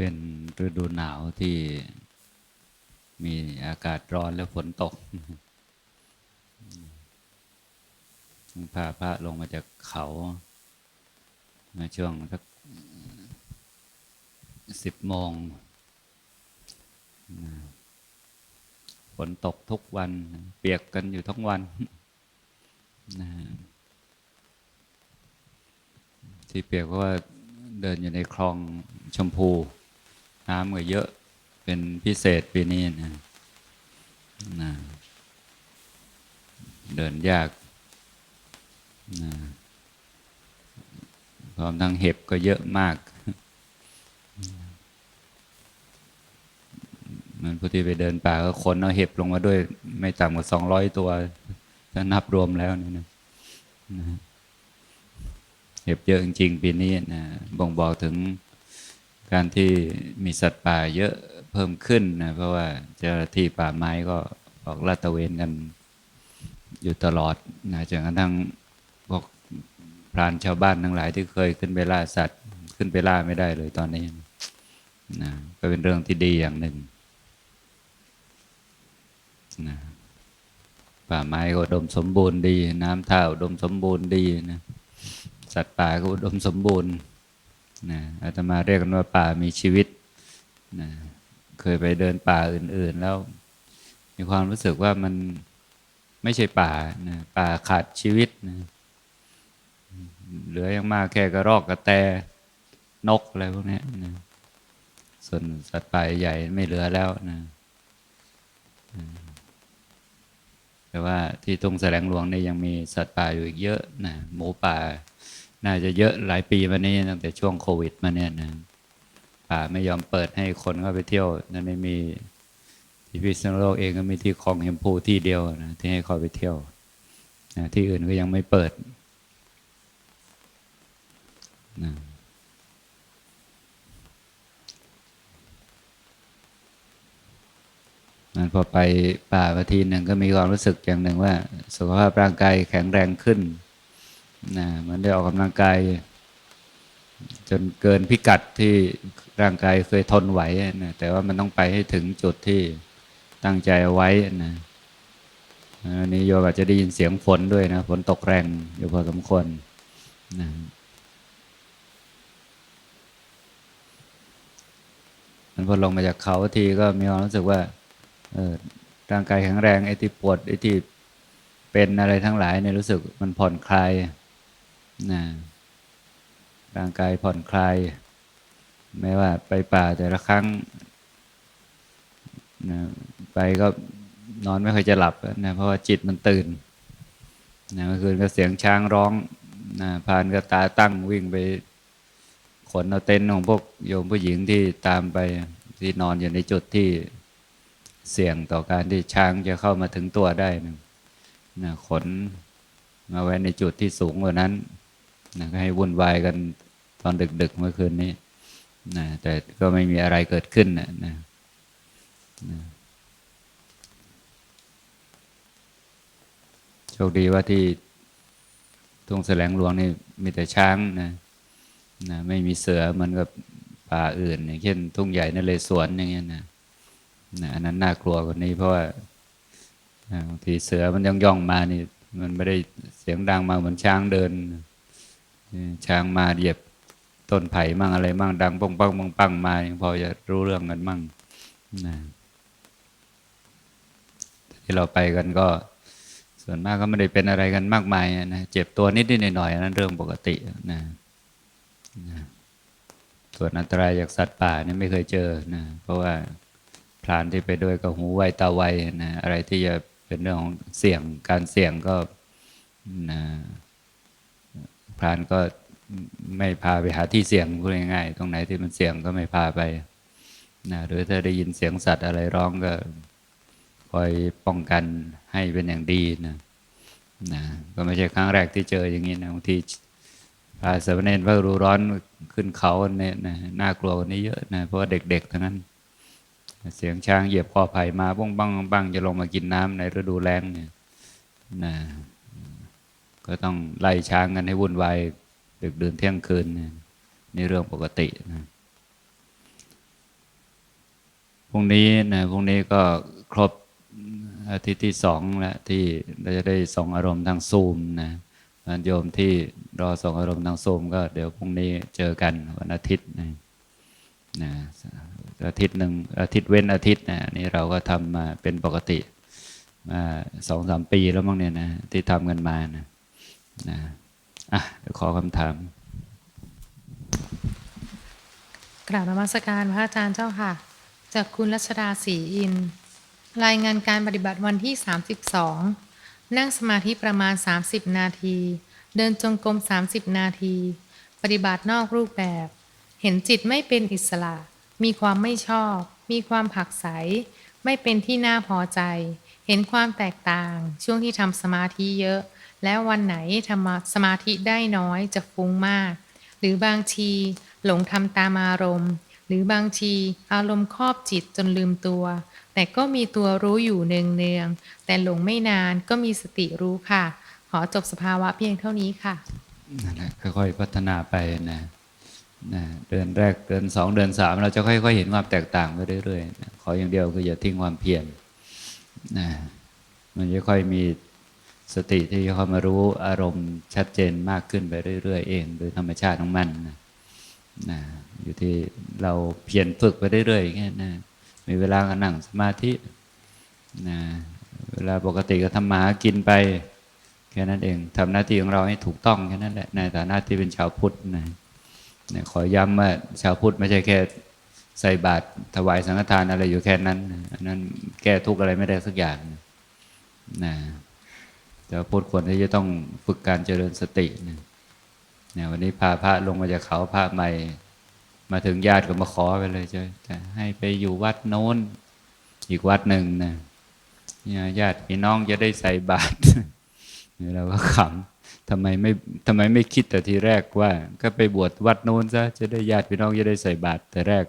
เป็นฤดูหนาวที่มีอากาศร้อนและฝนตกพาพระลงมาจากเขามาช่วงสักสิบโมงฝนตกทุกวัน เปียกกันอยู่ทั้งวัน ที่เปียกเพราะว่าเดินอยู่ในคลองชมพู น้ำก็เยอะเป็นพิเศษปีนี้นะนะเดินยากนะพร้อมทั้งเห็บก็เยอะมากเหมือนผู้ที่ไปเดินป่าก็คนเอาเห็บลงมาด้วย ไม่ต่ำกว่าสองร้อยตัว ถ้านับรวมแล้วนี่นะนะเห็บเยอะจริงๆปีนี้นะบ่งบอกถึง การที่มีสัตว์ป่าเยอะเพิ่มขึ้นนะเพราะว่าเจ้าหน้าที่ป่าไม้ก็ออกลาดตระเวนกันอยู่ตลอดนะจนกระทั่งพวกพรานชาวบ้านทั้งหลายที่เคยขึ้นไปล่าสัตว์ ขึ้นไปล่าไม่ได้เลยตอนนี้นะก็เป็นเรื่องที่ดีอย่างหนึ่งนะป่าไม้ก็ดมสมบูรณ์ดี น้ำท่าดมสมบูรณ์ดีนะสัตว์ป่าก็ดมสมบูรณ์ นะอาตมาเรียกกันว่าป่ามีชีวิตนะเคยไปเดินป่าอื่น ๆ แล้ว มีความรู้สึกว่ามันไม่ใช่ป่านะป่าขาดชีวิตนะเหลืออย่างมากแค่กระรอกกระแตนกอะไรพวกนี้นะส่วนสัตว์ป่าใหญ่ไม่เหลือแล้วนะแต่ว่าที่ตรงแสลงหลวงเนี่ยยังมีสัตว์ป่าอยู่อีกเยอะนะหมูป่า น่าจะเยอะหลายปีมานี้ตั้งแต่ช่วงโควิดมาเนี่ยนะป่าไม่ยอมเปิดให้คนเข้าไปเที่ยวนั่นไม่มีที่พิษณุโลกเองก็มีที่คลองเฮมพูที่เดียวนะที่ให้เข้าไปเที่ยวนะที่อื่นก็ยังไม่เปิดนะมันพอไปป่ามาทีหนึ่งก็มีความรู้สึกอย่างหนึ่งว่า สุขภาพร่างกายแข็งแรงขึ้น นะมันได้ออกกำลังกาย จนเกินพิกัดที่ร่างกายเคยทนไหวนะแต่ว่ามันต้องไปให้ถึงจุดที่ตั้งใจเอาไว้นะอันนี้โยมอาจจะได้ยินเสียงฝนด้วยนะฝนตกแรงอยู่พอสมควรนะมันพอลงมาจากเขาทีก็มีความรู้สึกว่าเออร่างกายแข็งแรงไอ้ที่ปวดไอ้ที่เป็นอะไรทั้งหลายเนี่ยรู้สึกมันผ่อนคลาย นะร่างกายผ่อนคลายไม่ว่าไปป่าแต่ละครั้งนะไปก็นอนไม่ค่อยจะหลับนะเพราะว่าจิตมันตื่นนะเมื่อคืนก็เสียงช้างร้องนะพานก็ตาตั้งวิ่งไป ขนเอาเต็นท์ของพวกโยมผู้หญิงที่ตามไปที่นอนอยู่ในจุดที่เสี่ยงต่อการที่ช้างจะเข้ามาถึงตัวได้นะนะขนมาไว้ในจุดที่สูงกว่านั้น นะก็ให้วุ่นวายกันตอนดึกๆเมื่อคืนนี้นะแต่ก็ไม่มีอะไรเกิดขึ้นนะนะนะโชคดีว่าที่ทุ่งแสลงหลวงนี่มีแต่ช้างนะนะไม่มีเสือเหมือนกับป่าอื่น อย่างเช่น ทุ่งใหญ่นเรศวรอย่างเงี้ยนะนะอันนั้นน่ากลัวกว่านี้เพราะว่าบางทีเสือมันย่องย่องมานี่ มันไม่ได้เสียงดังมาเหมือนช้างเดิน ช้างมาเหยียบต้นไผ่มั่งอะไรมั่งดังปังปังปังปังมาพอจะรู้เรื่องกันมั่งนะที่เราไปกันก็ ส่วนมากก็ไม่ได้เป็นอะไรกันมากมายนะเจ็บตัวนิดนิดหน่อยๆนั้นเรื่องปกตินะนะส่วนอันตรายจากสัตว์ป่านี่ไม่เคยเจอนะเพราะว่าพรานที่ไปด้วยก็หูไวตาไวนะอะไรที่จะเป็นเรื่องของเสี่ยงการเสี่ยงก็นะ พรานก็ไม่พาไปหาที่เสี่ยงพูดง่ายๆตรงไหนที่มันเสี่ยงก็ไม่พาไปนะหรือถ้าได้ยินเสียงสัตว์อะไรร้องก็คอยป้องกันให้เป็นอย่างดีนะนะก็ไม่ใช่ครั้งแรกที่เจออย่างนี้นะบางทีพาสามเณรพระรู้ร้อนขึ้นเขาเนี่ยนะน่ากลัวกว่านี้เยอะนะเพราะว่าเด็กๆทั้งนั้น เสียงช้างเหยียบคอไผ่มาบ้องบังบังจะลงมากินน้ำในฤดูแล้งเนี่ยนะ ก็ต้องไล่ช้างกันให้วุ่นวายดึกดื่นเที่ยงคืนนี่เรื่องปกตินะรุ่งนี้นะพรุ่งนี้ก็ครบอาทิตย์ที่สองแล้วที่เราจะได้ส่งอารมณ์ทางซูมนะโยมที่รอส่งอารมณ์ทางซูมก็เดี๋ยวพรุ่งนี้เจอกันวันอาทิตย์นะนะอาทิตย์หนึ่งอาทิตย์เว้นอาทิตย์นะนนี่เราก็ทำมาเป็นปกติมาสองสามปีแล้วมั้งเนี่ยนะที่ทำกันมานะ นะอะเดี๋ยวขอคำถาม กราบนมัสการพระอาจารย์เจ้าค่ะ จากคุณรัชดาศรีอินทร์รายงานการปฏิบัติวันที่ 32 นั่งสมาธิประมาณ 30 นาที เดินจงกรม 30 นาที ปฏิบัตินอกรูปแบบ เห็นจิตไม่เป็นอิสระ มีความไม่ชอบ มีความผักใส ไม่เป็นที่น่าพอใจ เห็นความแตกต่าง ช่วงที่ทำสมาธิเยอะ แล้ววันไหนทำสมาธิได้น้อยจะฟุ้งมาก หรือบางทีหลงทำตามอารมณ์ หรือบางทีอารมณ์ครอบจิตจนลืมตัว แต่ก็มีตัวรู้อยู่เนืองๆแต่หลงไม่นานก็มีสติรู้ค่ะ ขอจบสภาวะเพียงเท่านี้ค่ะนั่นแหละค่อยๆพัฒนาไปนะนะเดือนแรกเดือนสองเดือนสามเราจะค่อยๆเห็นความแตกต่างไปเรื่อยๆนะขออย่างเดียวคืออย่าทิ้งความเพียรนะมันจะค่อยมี สติที่เข้ามารู้อารมณ์ชัดเจนมากขึ้นไปเรื่อยๆ เองโดยธรรมชาติของมันนะนะอยู่ที่เราเพียรฝึกไปเรื่อยๆอย่างเงี้ยนะมีเวลาก็นั่งสมาธินะเวลาปกติก็ทำมาหากินไปแค่นั้นเองทำหน้าที่ของเราให้ถูกต้องแค่นั้นแหละในฐานะที่เป็นชาวพุทธนะนี่ยขอย้ำว่าชาวพุทธไม่ใช่แค่ใส่บาตรถวายสังฆทานอะไรอยู่แค่นั้นนะอันนั้นแก้ทุกข์อะไรไม่ได้สักอย่างนะนะ ชาวพุทธควรที่จะต้องฝึกการเจริญสตินะเนี่ยวันนี้พาพระลงมาจากเขาพระใหม่ มาถึงญาติก็มาขอไปเลยจะจะให้ไปอยู่วัดโน้น อีกวัดหนึ่งนะเนี่ยญาติพี่น้องจะได้ใส่บาตรนี่เราก็ขำทำไมไม่ทำไมไม่คิดแต่ทีแรกว่า ก็ไปบวชวัดโน้นซะจะได้ญาติพี่น้องจะได้ใส่บาตรแต่แรก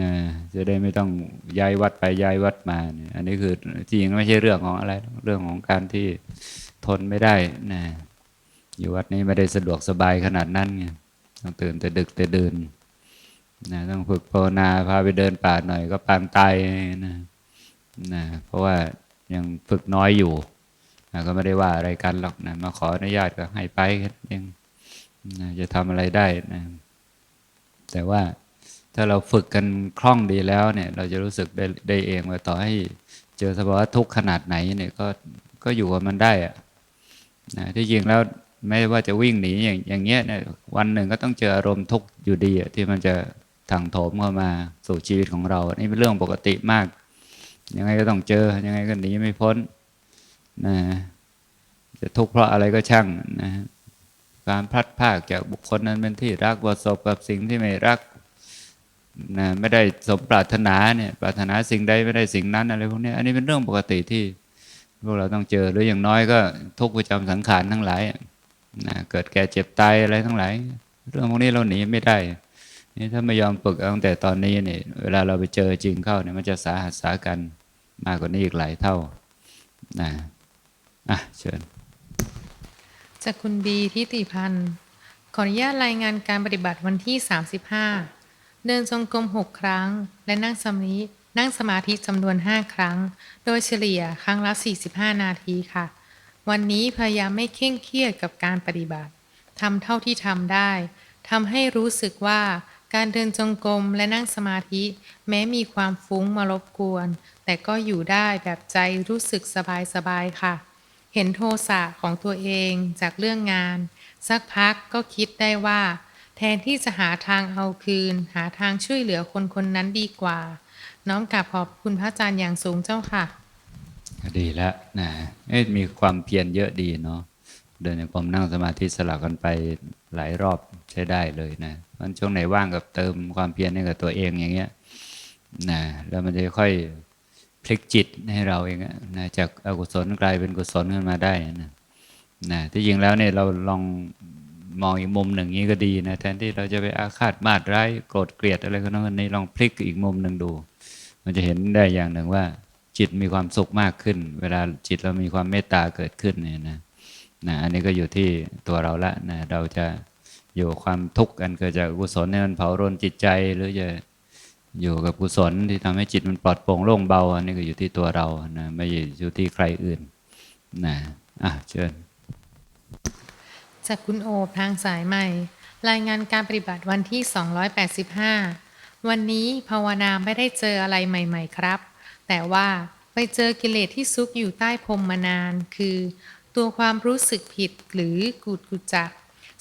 นะจะได้ไม่ต้องย้ายวัดไปย้ายวัดมาเนี่ยอันนี้คือจริงไม่ใช่เรื่องของอะไร เรื่องของการที่ทนไม่ได้นะอยู่วัดนี้ไม่ได้สะดวกสบายขนาดนั้นไงต้องตื่นแต่ดึกแต่เดินนะต้องฝึกภาวนาพาไปเดินป่าหน่อยก็ปางตายนะนะเพราะว่ายังฝึกน้อยอยู่นะก็ไม่ได้ว่าอะไรกันหรอกนะมาขออนุญาตก็ให้ไปแค่นั้นเองนะจะทำอะไรได้นะแต่ว่า ถ้าเราฝึกกันคล่องดีแล้วเนี่ยเราจะรู้สึกได้ได้เองว่าต่อให้เจอสภาวะทุกข์ขนาดไหนเนี่ยก็ก็อยู่กับมันได้อะนะที่จริงแล้วไม่ว่าจะวิ่งหนีอย่างอย่างเงี้ยเนี่ยวันหนึ่งก็ต้องเจออารมณ์ทุกข์อยู่ดีอะที่มันจะถังโถมเข้ามาสู่ชีวิตของเราอันนี่เป็นเรื่องปกติมาก ยังไงก็ต้องเจอ ยังไงก็หนีไม่พ้นนะจะทุกข์เพราะอะไรก็ช่างนะการพลัดพรากจากบุคคลนั้นเป็นที่รักประสบกับสิ่งที่ไม่รัก นะไม่ได้สมปรารถนาเนี่ยปรารถนาสิ่งใดไม่ได้สิ่งนั้นอะไรพวกนี้อันนี้เป็นเรื่องปกติที่พวกเราต้องเจอหรืออย่างน้อยก็ทุกประจำสังขารทั้งหลายนะเกิดแก่เจ็บตายอะไรทั้งหลาย เรื่องพวกนี้เราหนีไม่ได้นี่ถ้าไม่ยอมฝึกตั้งแต่ตอนนี้เนี่ยเวลาเราไปเจอจริงเข้าเนี่ยมันจะสาหัสสากันมากกว่านี้อีกหลายเท่านะอะเชิญ จากคุณบีทิติพันธ์ขออนุญาตรายงานการปฏิบัติวันที่ 35 เดินจงกรม6ครั้ง และนั่งสมาธินั่งสมาธิจำนวน5ครั้ง โดยเฉลี่ยครั้งละ 45 นาทีค่ะ วันนี้พยายามไม่เคร่งเครียดกับการปฏิบัติทำเท่าที่ทำได้ทำให้รู้สึกว่าการเดินจงกรมและนั่งสมาธิ แม้มีความฟุ้งมารบกวน แต่ก็อยู่ได้แบบใจรู้สึกสบายๆค่ะ เห็นโทสะของตัวเองจากเรื่องงาน สักพักก็คิดได้ว่า แทนที่จะหาทางเอาคืน หาทางช่วยเหลือคนคนนั้นดีกว่า น้อมกราบขอบคุณพระอาจารย์อย่างสูงเจ้าค่ะดีแล้วนะเอ๊ะมีความเพียรเยอะดีเนาะเดินในความนั่งสมาธิสลับกันไปหลายรอบใช้ได้เลยนะมันช่วงไหนว่างกับเติมความเพียรให้กับตัวเองอย่างเงี้ยนะแล้วมันจะค่อยพลิกจิตให้เราเองนะจากอกุศลกลายเป็นกุศลขึ้นมาได้นะนะที่จริงแล้วเนี่ยเราลอง มองอีกมุมหนึ่งนี้ก็ดีนะแทนที่เราจะไปอาฆาตมาดร้ายโกรธเกลียดอะไรก็นั้นวันนี้ลองพลิกอีกมุมหนึ่งดู มันจะเห็นได้อย่างหนึ่งว่า จิตมีความสุขมากขึ้น เวลาจิตเรามีความเมตตาเกิดขึ้นเนี่ยนะนะอันนี้ก็อยู่ที่ตัวเราละนะเราจะอยู่ความทุกข์กันเกิดจากกุศลเนี่ยมันเผารนจิตใจหรือจะอยู่กับกุศลที่ทำให้จิตมันปลอดโปร่งโล่งเบา อันนี้ก็อยู่ที่ตัวเรานะไม่อยู่ที่ใครอื่นนะอะเชิญ จากคุณโอบทางสายใหม่ รายงานการปฏิบัติวันที่ 285 วันนี้ภาวนาไม่ได้เจออะไรใหม่ ๆ ครับ แต่ว่าไปเจอกิเลสที่ซุกอยู่ใต้พรมมานาน คือ ตัวความรู้สึกผิดหรือกุดกุจจะ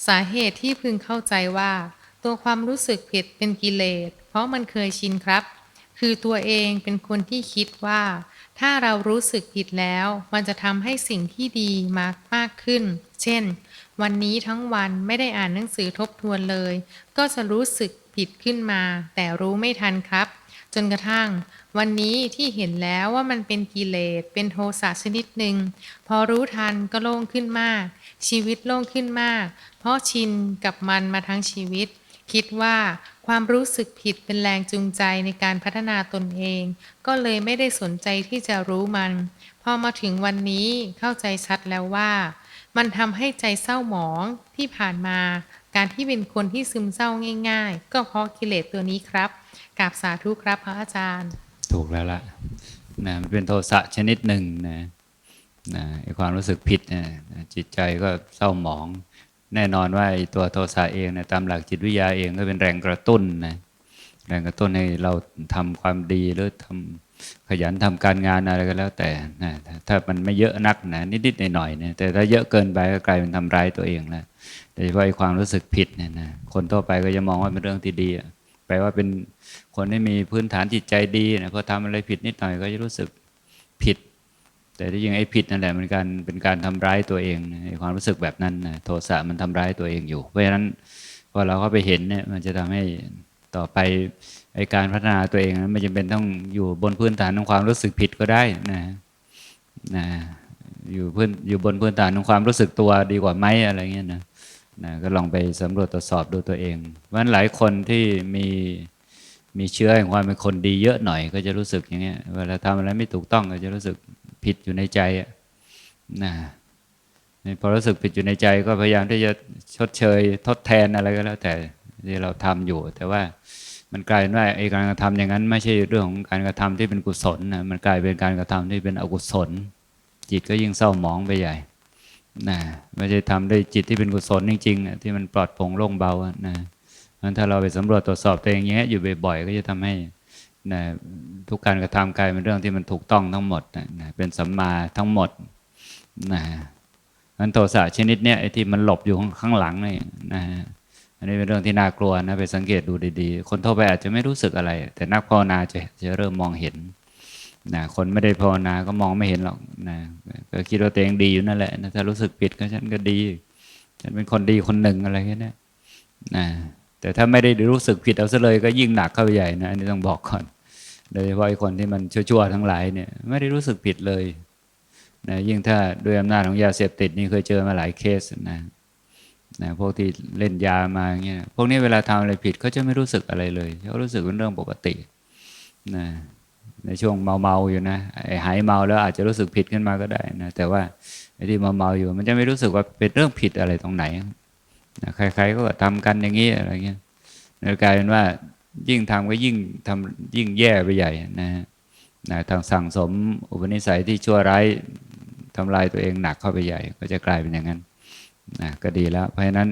สาเหตุที่พึงเข้าใจว่า ตัวความรู้สึกผิดเป็นกิเลส เพราะมันเคยชินครับ คือตัวเองเป็นคนที่คิดว่า ถ้าเรารู้สึกผิดแล้ว มันจะทำให้สิ่งที่ดีมากมากขึ้น เช่น วันนี้ทั้งวันไม่ได้อ่านหนังสือทบทวนเลย ก็จะรู้สึกผิดขึ้นมา แต่รู้ไม่ทันครับ จนกระทั่ง วันนี้ที่เห็นแล้วว่ามันเป็นกิเลสเป็นโทสะชนิดหนึ่งพอรู้ทันก็โล่งขึ้นมาก ชีวิตโล่งขึ้นมาก เพราะชินกับมันมาทั้งชีวิต คิดว่าความรู้สึกผิดเป็นแรงจูงใจในการพัฒนาตนเอง ก็เลยไม่ได้สนใจที่จะรู้มัน พอมาถึงวันนี้เข้าใจชัดแล้วว่า มันทำให้ใจเศร้าหมองที่ผ่านมา การที่เป็นคนที่ซึมเศร้าง่าย ๆ ก็เพราะกิเลสตัวนี้ครับกราบสาธุครับพระอาจารย์ ถูกแล้วล่ะนะมันเป็นโทสะชนิดหนึ่งนะนะความรู้สึกผิดนะจิตใจก็เศร้าหมอง แน่นอนว่าไอตัวโทสะเองนะตามหลักจิตวิทยาเองก็เป็นแรงกระตุ้นนะแรงกระตุ้นให้เราทำความดีหรือทำ ขยันทำการงานอะไรก็แล้วแต่นะถ้ามันไม่เยอะนักนะนิดๆหน่อยๆเนี่ยแต่ถ้าเยอะเกินไปก็กลายเป็นทำร้ายตัวเองแล้วโดยเฉพาะไอความรู้สึกผิดเนี่ยนะคนทั่วไปก็จะมองว่าเป็นเรื่องที่ดีแปลว่าเป็นคนที่มีพื้นฐานจิตใจดีนะพอทำอะไรผิดนิดหน่อยก็จะรู้สึกผิด แต่ที่จริงไอ้ผิดนั่นแหละมันการเป็นการทำร้ายตัวเองนะไอ้ความรู้สึกแบบนั้นนะโทสะมันทำร้ายตัวเองอยู่ เพราะฉะนั้นพอเราเข้าไปเห็นเนี่ยมันจะทำให้ ต่อไปไอการพัฒนาตัวเองนั้นไม่จำเป็นต้องอยู่บนพื้นฐานของความรู้สึกผิดก็ได้นะนะอยู่พื้นอยู่บนพื้นฐานของความรู้สึกตัวดีกว่าไหมอะไรเงี้ยนะนะก็ลองไปสำรวจตรวจสอบดูตัวเองเพราะฉะนั้นหลายคนที่มีมีเชื้อแห่งความเป็นคนดีเยอะหน่อยก็จะรู้สึกอย่างเงี้ยเวลาทำอะไรไม่ถูกต้องก็จะรู้สึกผิดอยู่ในใจอะนะพอรู้สึกผิดอยู่ในใจก็พยายามที่จะชดเชยทดแทนอะไรก็แล้วแต่ ที่เราทำอยู่ แต่ว่ามันกลายเป็นว่าไอ้การกระทำอย่างนั้น ไม่ใช่เรื่องของการกระทำที่เป็นกุศลนะมันกลายเป็นการกระทำที่เป็นอกุศล จิตก็ยิ่งเศร้าหมองไปใหญ่นะไม่ใช่ทำด้วยจิตที่เป็นกุศลจริงๆที่มันปลอดโปร่งโล่งเบาอะนะงั้นถ้าเราไปสำรวจตรวจสอบตัวเองอย่างเงี้ยอยู่บ่อยๆก็จะทำให้นะทุกการกระทำกลายเป็นเรื่องที่มันถูกต้องทั้งหมดนะเป็นสัมมาทั้งหมดนะงั้นโทสะชนิดเนี้ยไอ้ที่มันหลบอยู่ข้างหลังนี่นะ อันนี้เป็นเรื่องที่น่ากลัวนะไปสังเกตดูดีๆ คนทั่วไปอาจจะไม่รู้สึกอะไร แต่นักภาวนาจะจะเริ่มมองเห็นนะคนไม่ได้ภาวนาก็มองไม่เห็นหรอกนะก็คิดว่าตัวเองดีอยู่นั่นแหละนะถ้ารู้สึกผิดก็ฉันก็ดี ฉันเป็นคนดีคนหนึ่งอะไรแค่นี้นะแต่ถ้าไม่ได้รู้สึกผิดเอาซะเลยก็ยิ่งหนักเข้าไปใหญ่นะอันนี้ต้องบอกก่อน โดยเฉพาะไอ้คนที่มันชั่วๆทั้งหลายเนี่ยไม่ได้รู้สึกผิดเลยนะยิ่งถ้าด้วยอำนาจของยาเสพติดนี่เคยเจอมาหลายเคสนะ นะพวกที่เล่นยามาเงี้ยพวกนี้เวลาทำอะไรผิดเขาจะไม่รู้สึกอะไรเลยเขารู้สึกเป็นเรื่องปกตินะในช่วงเมาๆอยู่นะไอ้หายเมาแล้วอาจจะรู้สึกผิดขึ้นมาก็ได้นะแต่ว่าไอ้ที่เมาๆอยู่ มันจะไม่รู้สึกว่าเป็นเรื่องผิดอะไรตรงไหนนะใครๆก็ทำกันอย่างนี้อะไรเงี้ยกลายเป็นว่ายิ่งทำก็ยิ่งทำยิ่งแย่ไปใหญ่นะฮะนะทางสั่งสมอุปนิสัยที่ชั่วร้ายทำลายตัวเองหนักเข้าไปใหญ่ ก็จะกลายเป็นอย่างนั้น นะก็ดีแล้ว เพราะฉะนั้น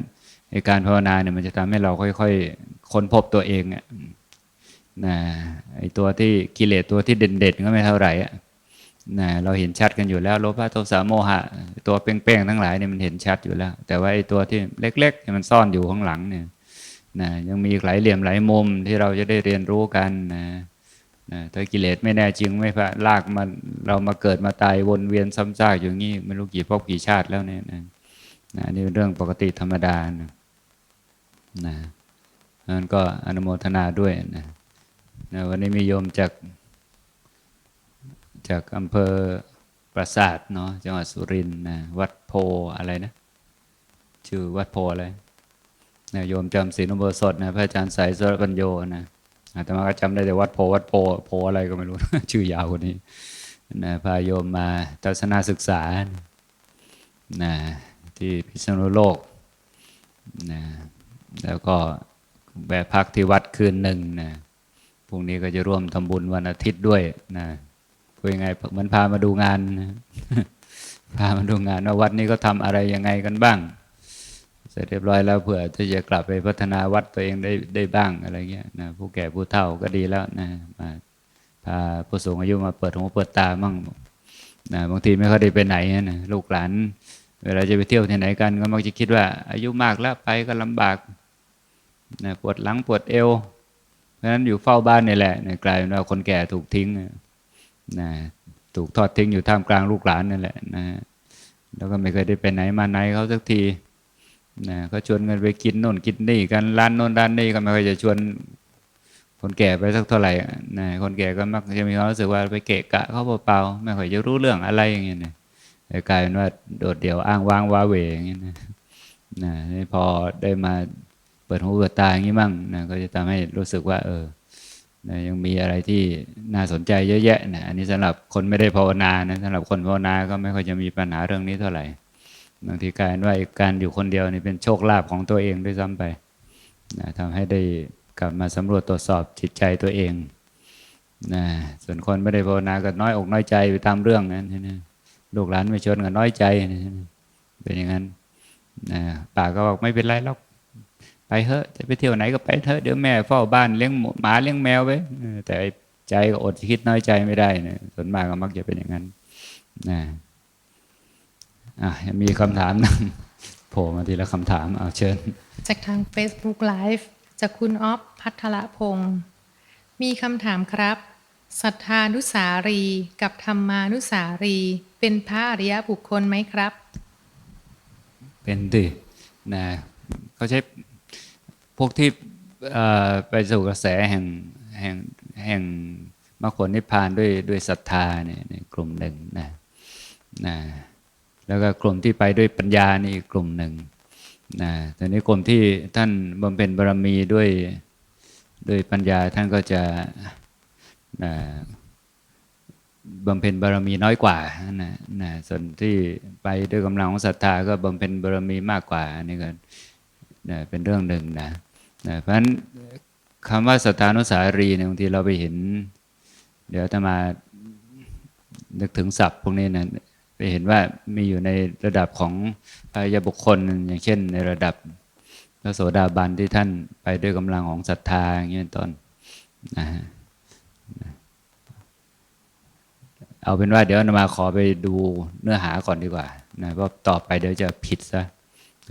ในการภาวนาเนี่ยมันจะทำให้เราค่อยๆค้นพบตัวเองอะนะไอตัวที่กิเลสตัวที่เด่นๆก็ไม่เท่าไหร่อะนะเราเห็นชัดกันอยู่แล้วโลภะโทสะโมหะ ตัวเป้งๆทั้งหลายเนี่ยมันเห็นชัดอยู่แล้ว แต่ว่าไอตัวที่เล็กๆที่มันซ่อนอยู่ข้างหลังเนี่ยนะยังมีหลายเหลี่ยมหลายมุมที่เราจะได้เรียนรู้กันนะนะถ้ากิเลสไม่แน่จริงไม่พลากมาเรามาเกิดมาตายวนเวียนซ้ำซากอยู่งี้ไม่รู้กี่พบกี่ชาติแล้วเนี่ยนะ นะนี่เป็นเรื่องปกติธรรมดานะนะนั้นก็อนุโมทนาด้วยนะนะวันนี้มีโยมจาก จากอำเภอปราสาทเนาะจังหวัดสุรินทร์นะวัดโพอะไรนะ ชื่อวัดโพอะไรนะโยมจำศีลอุโบสถนะพระอาจารย์สายสรปัญโยนะอาตมาก็จำได้แต่วัดโพวัดโพโพอะไรก็ไม่รู้ ชื่อยาวกว่านี้นะพาโยมมาทัศนศึกษานะ ที่พิษณุโลกนะแล้วก็แวะพักที่วัดคืนหนึ่งนะพรุ่งนี้ก็จะร่วมทำบุญวันอาทิตย์ด้วยนะพูดยังไงเหมือนพามาดูงานนะพามาดูงานว่าวัดนี้ก็ทำอะไรยังไงกันบ้าง เสร็จเรียบร้อยแล้วเผื่อที่จะกลับไปพัฒนาวัดตัวเองได้ได้บ้างอะไรเงี้ยนะผู้แก่ผู้เฒ่าก็ดีแล้วนะมาพาผู้สูงอายุมาเปิดหูเปิดตามั่งนะบางทีไม่ค่อยได้ไปไหนนะลูกหลาน เวลาจะไปเที่ยวที่ไหนกันก็มักจะคิดว่า อายุมากแล้วไปก็ลำบากนะปวดหลังปวดเอว เพราะฉะนั้นอยู่เฝ้าบ้านนี่แหละนะกลายเป็นว่าคนแก่ถูกทิ้งนะถูกทอดทิ้งอยู่ท่ามกลางลูกหลานนั่นแหละนะแล้วก็ไม่เคยได้ไปไหนมาไหนเขาสักทีนะก็ชวนกันไปกินโน่นกินนี่กันร้านโน่นร้านนี่ก็ไม่เคยจะชวนคนแก่ไปสักเท่าไหร่นะคนแก่ก็มักจะมีความรู้สึกว่าไปเกะกะเขาเปล่าๆไม่ค่อยจะรู้เรื่องอะไรอย่างเงี้ยนะ กลายเป็นว่าโดดเดี่ยวอ้างว้างว้าเหวอย่างเงี้ยนะนะนี่พอได้มาเปิดหูเปิดตาอย่างนี้มั่งนะก็จะทำให้รู้สึกว่า เออนะยังมีอะไรที่น่าสนใจเยอะแยะนะอันนี้สำหรับคนไม่ได้ภาวนานะสำหรับคนภาวนาก็ไม่ค่อยจะมีปัญหาเรื่องนี้เท่าไหร่บางทีกลายเป็นว่าการอยู่คนเดียวนี่เป็นโชคลาภของตัวเองด้วยซ้ำไปนะทำให้ได้กลับมาสำรวจตรวจสอบจิตใจตัวเองนะส่วนคนไม่ได้ภาวนาก็น้อยอกน้อยใจไปตามเรื่องนั้นนะ ลูกหลานไม่ชวนก็น้อยใจ เป็นอย่างนั้นป่าก็บอกไม่เป็นไรหรอกไปเถอะจะไปเที่ยวไหนก็ไปเถอะเดี๋ยวแม่เฝ้าบ้านเลี้ยงหมาเลี้ยงแมวไว้แต่ใจก็อดคิดน้อยใจไม่ได้นะส่วนมากก็มักจะเป็นอย่างนั้นนะอะมีคำถามนะโผล่มาทีละคำถามเอาเชิญ จากทาง Facebook Live จากคุณออฟพัทรพงศ์มีคำถามครับ ศรัทธานุสารีกับธรรมานุสารี เป็นพระอริยบุคคลไหมครับ เป็นดินะเขาใช้พวกที่ไปสู่กระแสแห่งแห่งแห่งมรรคผลนิพพานด้วยด้วยศรัทธาเนี่ยกลุ่มหนึ่งนะนะแล้วก็กลุ่มที่ไปด้วยปัญญานี่กลุ่มหนึ่งนะแต่นี้กลุ่มที่ท่านบำเพ็ญบารมีด้วยด้วยปัญญาท่านก็จะ นะบำเพ็ญบารมีน้อยกว่านะนะส่วนที่ไปด้วยกำลังของศรัทธาก็บำเพ็ญบารมีมากกว่านี่ก็นะเป็นเรื่องหนึ่งนะนะเพราะฉะนั้นคำว่าศรัทธานุสารีเนี่ยบางทีเราไปเห็น เดี๋ยวถ้ามานึกถึงศัพท์พวกนี้นะไปเห็นว่ามีอยู่ในระดับของพายบุคคลอย่างเช่น ในระดับพระโสดาบันที่ท่านไปด้วยกำลังของศรัทธาอย่างนี้เป็นต้นนะฮะ เอาเป็นว่าเดี๋ยวมาขอไปดูเนื้อหาก่อนดีกว่านะเพราะต่อไปเดี๋ยวจะผิดซะ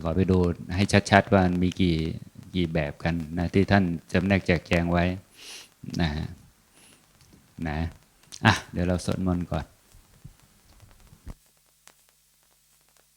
ขอไปดูให้ชัดๆว่ามีกี่กี่แบบกันนะที่ท่านจำแนกแจกแจงไว้นะนะอะเดี๋ยวเราสวดมนต์ก่อน